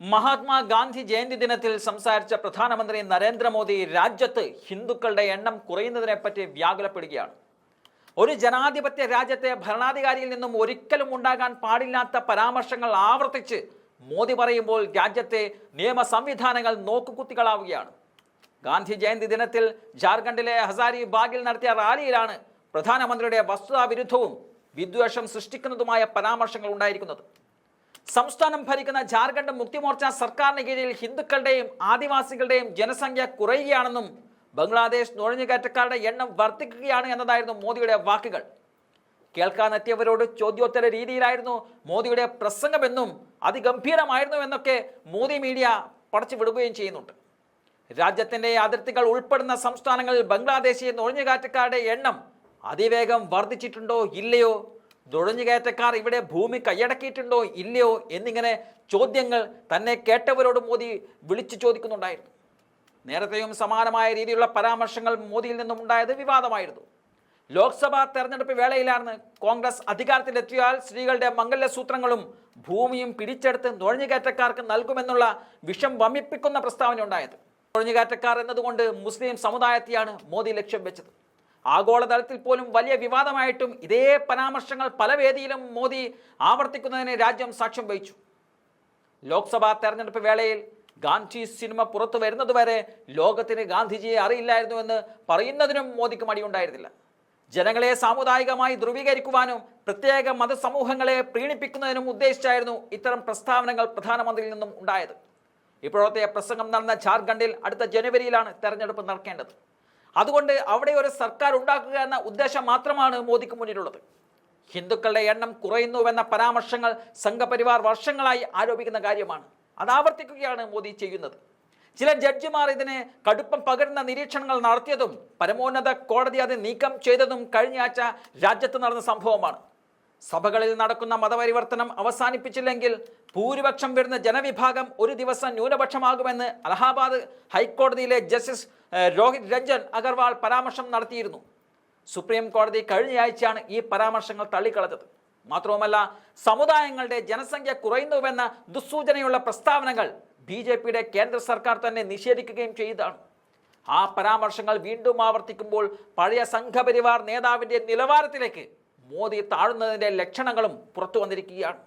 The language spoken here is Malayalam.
മഹാത്മാഗാന്ധി ജയന്തി ദിനത്തിൽ സംസാരിച്ച പ്രധാനമന്ത്രി നരേന്ദ്രമോദി രാജ്യത്ത് ഹിന്ദുക്കളുടെ എണ്ണം കുറയുന്നതിനെപ്പറ്റി വ്യാകുലപ്പെടുകയാണ്. ഒരു ജനാധിപത്യ രാജ്യത്തെ ഭരണാധികാരിയിൽ നിന്നും ഒരിക്കലും ഉണ്ടാകാൻ പാടില്ലാത്ത പരാമർശങ്ങൾ ആവർത്തിച്ച് മോദി പറയുമ്പോൾ രാജ്യത്തെ നിയമ സംവിധാനങ്ങൾ നോക്കുകുത്തികളാവുകയാണ്. ഗാന്ധി ജയന്തി ദിനത്തിൽ ജാർഖണ്ഡിലെ ഹസാരി ബാഗിൽ നടത്തിയ റാലിയിലാണ് പ്രധാനമന്ത്രിയുടെ വസ്തുതാവിരുദ്ധവും വിദ്വേഷം സൃഷ്ടിക്കുന്നതുമായ പരാമർശങ്ങൾ ഉണ്ടായിരിക്കുന്നത്. സംസ്ഥാനം ഭരിക്കുന്ന ജാർഖണ്ഡ് മുക്തിമോർച്ച സർക്കാരിന് കീഴിൽ ഹിന്ദുക്കളുടെയും ആദിവാസികളുടെയും ജനസംഖ്യ കുറയുകയാണെന്നും ബംഗ്ലാദേശ് നുഴഞ്ഞുകയറ്റക്കാരുടെ എണ്ണം വർദ്ധിക്കുകയാണ് എന്നതായിരുന്നു മോദിയുടെ വാക്കുകൾ. കേൾക്കാനെത്തിയവരോട് ചോദ്യോത്തര രീതിയിലായിരുന്നു മോദിയുടെ പ്രസംഗമെന്നും അതിഗംഭീരമായിരുന്നു എന്നൊക്കെ മോദി മീഡിയ പടച്ചു വിടുകയും ചെയ്യുന്നുണ്ട്. രാജ്യത്തിന്റെ അതിർത്തികൾ ഉൾപ്പെടുന്ന സംസ്ഥാനങ്ങളിൽ ബംഗ്ലാദേശി നുഴഞ്ഞുകയറ്റക്കാരുടെ എണ്ണം അതിവേഗം വർദ്ധിച്ചിട്ടുണ്ടോ ഇല്ലയോ നുഴഞ്ഞുകയറ്റക്കാർ ഇവിടെ ഭൂമി കൈയടക്കിയിട്ടുണ്ടോ ഇല്ലയോ എന്നിങ്ങനെ ചോദ്യങ്ങൾ തന്നെ കേട്ടവരോട് മോദി വിളിച്ചു ചോദിക്കുന്നുണ്ടായിരുന്നു. നേരത്തെയും സമാനമായ രീതിയിലുള്ള പരാമർശങ്ങൾ മോദിയിൽ നിന്നും ഉണ്ടായത് വിവാദമായിരുന്നു. ലോക്സഭാ തെരഞ്ഞെടുപ്പ് വേളയിലാണ് കോൺഗ്രസ് അധികാരത്തിലെത്തിയാൽ സ്ത്രീകളുടെ മംഗല്യസൂത്രങ്ങളും ഭൂമിയും പിടിച്ചെടുത്ത് നുഴഞ്ഞുകയറ്റക്കാർക്ക് നൽകുമെന്നുള്ള വിഷം വമിപ്പിക്കുന്ന പ്രസ്താവന ഉണ്ടായത് നുഴഞ്ഞുകയറ്റക്കാർ എന്നതുകൊണ്ട് മുസ്ലിം സമുദായത്തെയാണ് മോദി ലക്ഷ്യം വെച്ചത്. ആഗോളതലത്തിൽ പോലും വലിയ വിവാദമായിട്ടും ഇതേ പരാമർശങ്ങൾ പല വേദിയിലും മോദി ആവർത്തിക്കുന്നതിന് രാജ്യം സാക്ഷ്യം വഹിച്ചു. ലോക്സഭാ തെരഞ്ഞെടുപ്പ് വേളയിൽ ഗാന്ധി സിനിമ പുറത്തു വരുന്നതുവരെ ലോകത്തിന് ഗാന്ധിജിയെ അറിയില്ലായിരുന്നുവെന്ന് പറയുന്നതിനും മോദിക്ക് മടിയുണ്ടായിരുന്നില്ല. ജനങ്ങളെ സാമുദായികമായി ധ്രുവീകരിക്കുവാനും പ്രത്യേക മതസമൂഹങ്ങളെ പ്രീണിപ്പിക്കുന്നതിനും ഉദ്ദേശിച്ചായിരുന്നു ഇത്തരം പ്രസ്താവനകൾ പ്രധാനമന്ത്രിയിൽ നിന്നും ഉണ്ടായത്. ഇപ്പോഴത്തെ പ്രസംഗം നടന്ന ജാർഖണ്ഡിൽ അടുത്ത ജനുവരിയിലാണ് തെരഞ്ഞെടുപ്പ് നടക്കേണ്ടത്. അതുകൊണ്ട് അവിടെ ഒരു സർക്കാർ ഉണ്ടാക്കുക എന്ന ഉദ്ദേശം മാത്രമാണ് മോദിക്ക് മുന്നിലുള്ളത്. ഹിന്ദുക്കളുടെ എണ്ണം കുറയുന്നുവെന്ന പരാമർശങ്ങൾ സംഘപരിവാർ വർഷങ്ങളായി ആരോപിക്കുന്ന കാര്യമാണ്. അത് ആവർത്തിക്കുകയാണ് മോദി ചെയ്യുന്നത്. ചില ജഡ്ജിമാർ ഇതിന് കടുപ്പം പകരുന്ന നിരീക്ഷണങ്ങൾ നടത്തിയതും പരമോന്നത കോടതി അത് നീക്കം ചെയ്തതും കഴിഞ്ഞ ആഴ്ച രാജ്യത്ത് നടന്ന സംഭവമാണ്. സഭകളിൽ നടക്കുന്ന മതപരിവർത്തനം അവസാനിപ്പിച്ചില്ലെങ്കിൽ ഭൂരിപക്ഷം വരുന്ന ജനവിഭാഗം ഒരു ദിവസം ന്യൂനപക്ഷമാകുമെന്ന് അലഹാബാദ് ഹൈക്കോടതിയിലെ ജസ്റ്റിസ് രോഹിത് രഞ്ജൻ അഗർവാൾ പരാമർശം നടത്തിയിരുന്നു. സുപ്രീം കോടതി കഴിഞ്ഞയാഴ്ചയാണ് ഈ പരാമർശങ്ങൾ തള്ളിക്കളഞ്ഞത്. മാത്രവുമല്ല സമുദായങ്ങളുടെ ജനസംഖ്യ കുറയുന്നുവെന്ന ദുസ്സൂചനയുള്ള പ്രസ്താവനകൾ ബി ജെ പിയുടെ കേന്ദ്ര സർക്കാർ തന്നെ നിഷേധിക്കുകയും ചെയ്താണ് ആ പരാമർശങ്ങൾ വീണ്ടും ആവർത്തിക്കുമ്പോൾ പഴയ സംഘപരിവാർ നേതാവിന്റെ നിലവാരത്തിലേക്ക് മോദി താഴുന്നതിന്റെ ലക്ഷണങ്ങളും പുറത്തു വന്നിരിക്കുകയാണ്.